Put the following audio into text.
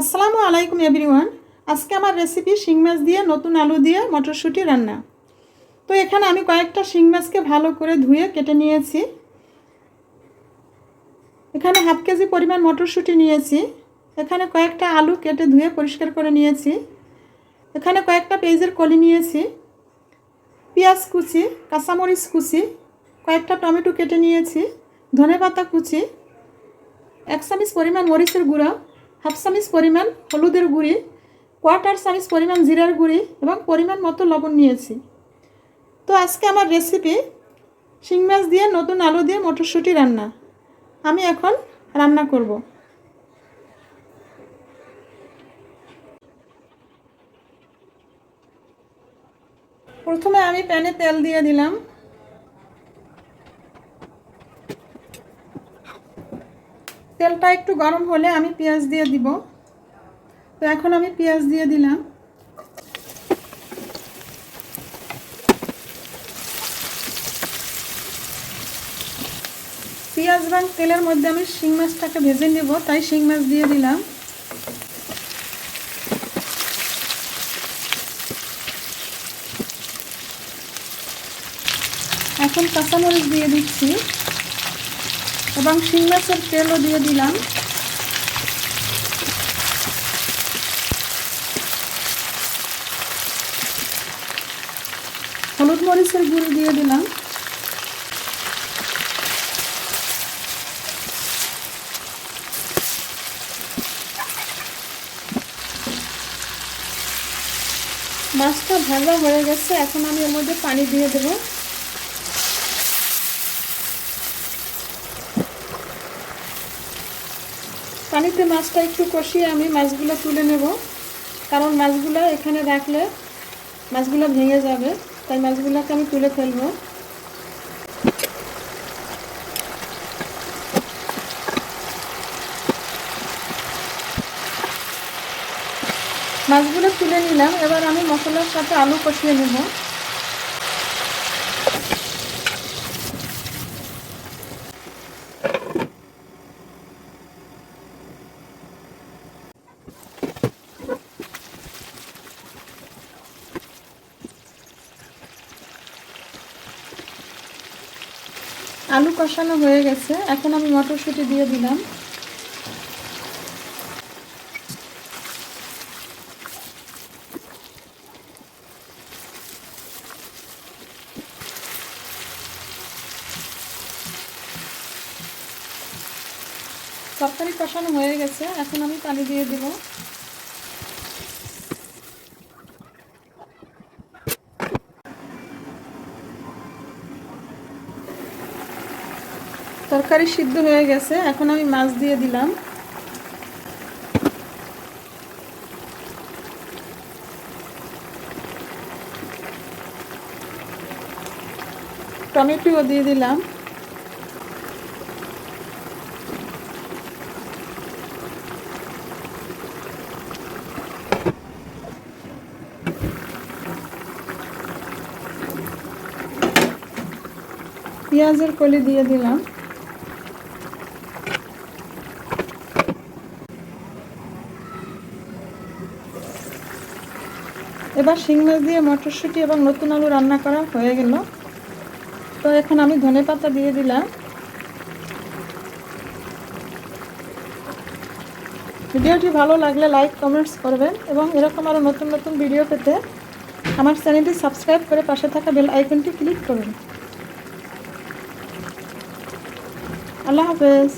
আসসালামু আলাইকুম এভরিওয়ান। আজকে আমার রেসিপি শিং মাছ দিয়ে নতুন আলু দিয়ে মটরশুঁটি রান্না। তো এখানে আমি কয়েকটা শিং মাছকে ভালো করে ধুয়ে কেটে নিয়েছি। এখানে হাফ কেজি পরিমাণ মটরশুঁটি নিয়েছি। এখানে কয়েকটা আলু কেটে ধুয়ে পরিষ্কার করে নিয়েছি। এখানে কয়েকটা পেঁয়াজের কলি নিয়েছি। পেঁয়াজ কুচি, কাঁচামরিচ কুচি, কয়েকটা টমেটো কেটে নিয়েছি, ধনেপাতা কুচি, এক চামচ পরিমাণ মরিচের গুঁড়া হাফ চামচ পরিমাণ হলুদের গুঁড়ি, কোয়ার্টার চামচ পরিমাণ জিরার গুঁড়ি এবং পরিমাণ মতো লবণ নিয়েছি। তো আজকে আমার রেসিপি শিং মাছ দিয়ে নতুন আলু দিয়ে মটরশুঁটি রান্না। আমি এখন রান্না করব। প্রথমে আমি প্যানে তেল দিয়ে দিলাম। তেলটা একটু গরম হলে আমি পেঁয়াজ দিয়ে দিব। তো এখন আমি পেঁয়াজ দিয়ে দিলাম। পেঁয়াজ এবং তেলের মধ্যে আমি শিং মাছটাকে ভেজে নেব, তাই শিং মাছ দিয়ে দিলাম। এখন কাঁচামরিচ দিয়ে দিচ্ছি। এবং শিং মাছের তেলও দিয়ে দিলাম। হলুদ মরিচের গুঁড়ো দিয়ে দিলাম। মাছটা ভাজা হয়ে গেছে, এখন আমি এর মধ্যে পানি দিয়ে দেবো। পানিতে মাছটা একটু কষিয়ে আমি মাছগুলো তুলে নেব। কারণ মাছগুলো এখানে রাখলে মাছগুলো ভেঙে যাবে, তাই মাছগুলোকে আমি তুলে ফেলব। মাছগুলো তুলে নিলাম, এবার আমি মশলার সাথে আলু কষিয়ে নেব। আলু কষানো হয়ে গেছে। এখন আমি মটরশুঁটি দিয়ে দিলাম। তরকারি কষানো হয়ে গেছে। এখন আমি পানি দিয়ে দেব। তরকারি সিদ্ধ হয়ে গেছে, এখন আমি মাছ দিয়ে দিলাম। টমেটোও দিয়ে দিলাম। পেঁয়াজের কলি দিয়ে দিলাম। এবার শিং মাছ দিয়ে মটরশুঁটি এবং নতুন আলু রান্না করা হয়ে গেল। তো এখন আমি ধনে পাতা দিয়ে দিলাম। ভিডিওটি ভালো লাগলে লাইক, কমেন্টস করবেন এবং এরকম আরও নতুন নতুন ভিডিও পেতে আমার চ্যানেলটি সাবস্ক্রাইব করে পাশে থাকা বেল আইকনটি ক্লিক করুন। আল্লাহ হাফেজ।